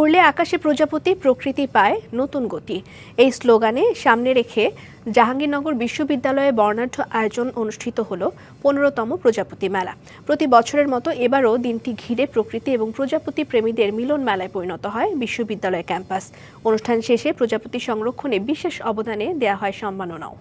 উড়লে আকাশে প্রজাপতি প্রকৃতি পায় নতুন গতি। এই স্লোগানে সামনে রেখে জাহাঙ্গীরনগর বিশ্ববিদ্যালয়ে বর্ণাঢ্য আয়োজন অনুষ্ঠিত হলো পনেরোতম প্রজাপতি মেলা। প্রতি বছরের মতো এবারও দিনটি ঘিরে প্রকৃতি এবং প্রজাপতি প্রেমীদের মিলন মেলায় পরিণত হয় বিশ্ববিদ্যালয় ক্যাম্পাস। অনুষ্ঠান শেষে প্রজাপতি সংরক্ষণে বিশেষ অবদানে দেয়া হয় সম্মাননাও।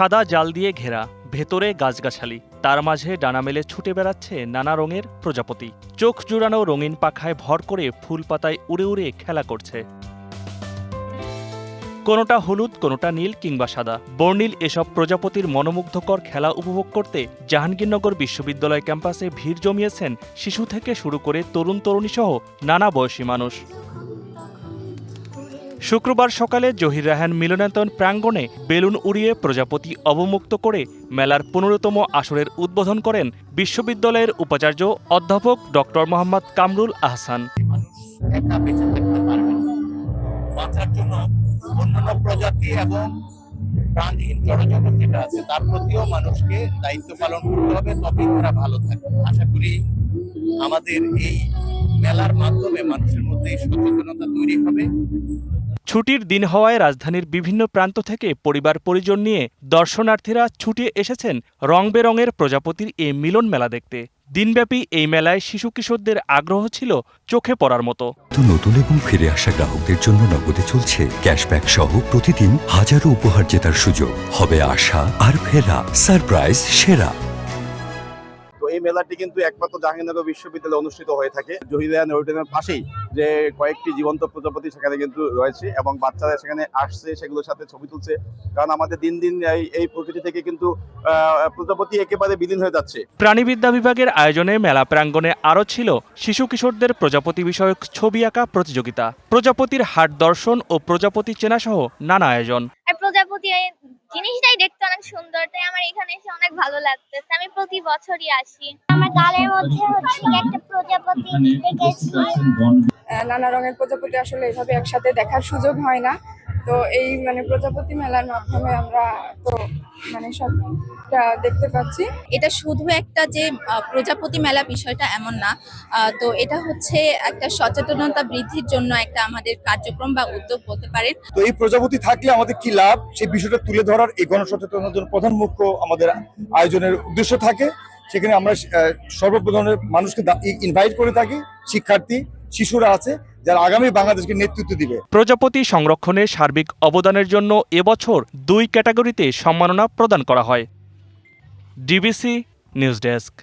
সাদা জাল দিয়ে ঘেরা, ভেতরে গাছগাছালি। তার মাঝে ডানা মেলে ছুটে বেড়াচ্ছে নানা রঙের প্রজাপতি। চোখ জুড়ানো রঙিন পাখায় ভর করে ফুল পাতায় উড়ে উড়ে খেলা করছে। কোনোটা হলুদ, কোনোটা নীল কিংবা সাদা। বর্ণিল এসব প্রজাপতির মনোমুগ্ধকর খেলা উপভোগ করতে জাহাঙ্গীরনগর বিশ্ববিদ্যালয় ক্যাম্পাসে ভিড় জমিয়েছেন শিশু থেকে শুরু করে তরুণ তরুণী সহ নানা বয়সী মানুষ। শুক্রবার সকালে জহির রাহান মিলনায়তন প্রাঙ্গণে বেলুন উড়িয়ে প্রজাপতি অবমুক্ত করে মেলার পনেরোতম আসরের উদ্বোধন করেন বিশ্ববিদ্যালয়ের উপাচার্য অধ্যাপক ডক্টর মোহাম্মদ কামরুল আহসান। প্রজাতি এবং প্রাণহীন যেটা আছে, তার প্রতিও মানুষকে দায়িত্ব পালন করতে হবে, তবেই তারা ভালো থাকবে। আশা করি আমাদের এই মেলার মাধ্যমে মানুষের মধ্যে সচেতনতা তৈরি হবে। ছুটির দিন হওয়ায় রাজধানীর বিভিন্ন প্রান্ত থেকে পরিবার পরিজন নিয়ে দর্শনার্থীরা ছুটে এসেছেন রং বেরঙের প্রজাপতির এই মিলন মেলা দেখতে। দিনব্যাপী এই মেলায় শিশু কিশোরদের আগ্রহ ছিল চোখে পড়ার মতো। নতুন এবং ফিরে আসা গ্রাহকদের জন্য নগদে চলছে ক্যাশব্যাক সহ প্রতিদিন হাজারো উপহার জেতার সুযোগ। হবে আশা আর ফেরা, সারপ্রাইজ, সেরা। এই মেলাটি কিন্তু একমাত্র জাহাঙ্গীরনগর বিশ্ববিদ্যালয়ে অনুষ্ঠিত হয়ে থাকে। জহিরান হোটেলের পাশেই যে কয়েকটি জীবন্ত প্রজাপতি সেখানে কিন্তু রয়েছে এবং বাচ্চারা সেখানে আসছে সেগুলোর সাথে ছবি তুলছে। কারণ আমাদের দিন দিন এই এই প্রকৃতি থেকে কিন্তু আহ, প্রজাপতি একেবারে বিলীন হয়ে যাচ্ছে। প্রাণীবিদ্যা বিভাগের আয়োজনে মেলা প্রাঙ্গণে আরও ছিল শিশু কিশোরদের প্রজাপতি বিষয়ক ছবি আঁকা প্রতিযোগিতা। প্রজাপতির হাট দর্শন ও প্রজাপতি চেনাসহ নানা আয়োজন। প্রজাপতি জিনিসটাই দেখতে অনেক সুন্দর। তাই আমার এখানে এসে অনেক ভালো লাগতেছে আমি প্রতি বছরই আসি। আমার গালের মধ্যে হচ্ছে একটা প্রজাপতি নানা রঙের প্রজাপতি আসলে এভাবে একসাথে দেখার সুযোগ হয় না। তো এই মানে প্রজাপতি মেলার মাধ্যমে আমরা তো মানে সবটা দেখতে পাচ্ছি। এটা শুধু একটা যে আহ, প্রজাপতি মেলা বিষয়টা এমন না আহ, তো এটা হচ্ছে একটা সচেতনতা বৃদ্ধির জন্য একটা আমাদের কার্যক্রম বা উদ্যোগ বলতে পারেন। তো এই প্রজাপতি থাকলে আমাদের কি লাভ? সেই বিষয়টা তুলে ধরার এই গণসচেতনতার জন্য প্রধান মুখ্য আমাদের আয়োজনের উদ্দেশ্য থাকে। সেখানে আমরা আহ, সর্বপ্রধানের মানুষকে ইনভাইট করে থাকি। শিক্ষার্থী শিশুরা আছে। যারা আগামী বাংলাদেশকে নেতৃত্ব দিবে। প্রজাপতি সংরক্ষণে সার্বিক অবদানের জন্য এবছর দুই ক্যাটাগরিতে সম্মাননা প্রদান করা হয়। DBC news desk.